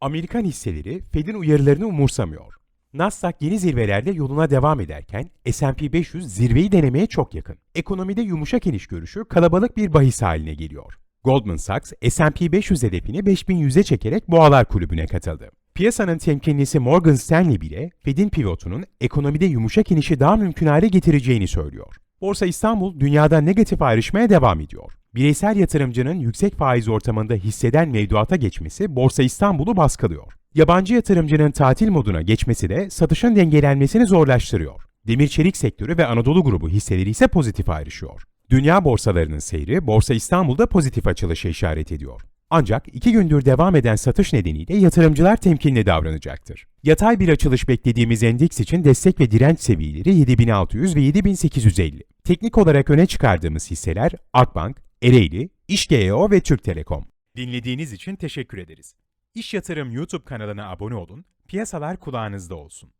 Amerikan hisseleri Fed'in uyarılarını umursamıyor. Nasdaq yeni zirvelerde yoluna devam ederken S&P 500 zirveyi denemeye çok yakın. Ekonomide yumuşak iniş görüşü kalabalık bir bahis haline geliyor. Goldman Sachs S&P 500 hedefini 5100'e çekerek Boğalar Kulübü'ne katıldı. Piyasanın temkinlisi Morgan Stanley bile Fed'in pivotunun ekonomide yumuşak inişi daha mümkün hale getireceğini söylüyor. Borsa İstanbul dünyada negatif ayrışmaya devam ediyor. Bireysel yatırımcının yüksek faiz ortamında hisseden mevduata geçmesi Borsa İstanbul'u baskılıyor. Yabancı yatırımcının tatil moduna geçmesi de satışın dengelenmesini zorlaştırıyor. Demir çelik sektörü ve Anadolu grubu hisseleri ise pozitif ayrışıyor. Dünya borsalarının seyri Borsa İstanbul'da pozitif açılışa işaret ediyor. Ancak iki gündür devam eden satış nedeniyle yatırımcılar temkinli davranacaktır. Yatay bir açılış beklediğimiz endeks için destek ve direnç seviyeleri 7600 ve 7850. Teknik olarak öne çıkardığımız hisseler Akbank, Ereğli, İşgeo ve Türk Telekom. Dinlediğiniz için teşekkür ederiz. İş Yatırım YouTube kanalına abone olun, piyasalar kulağınızda olsun.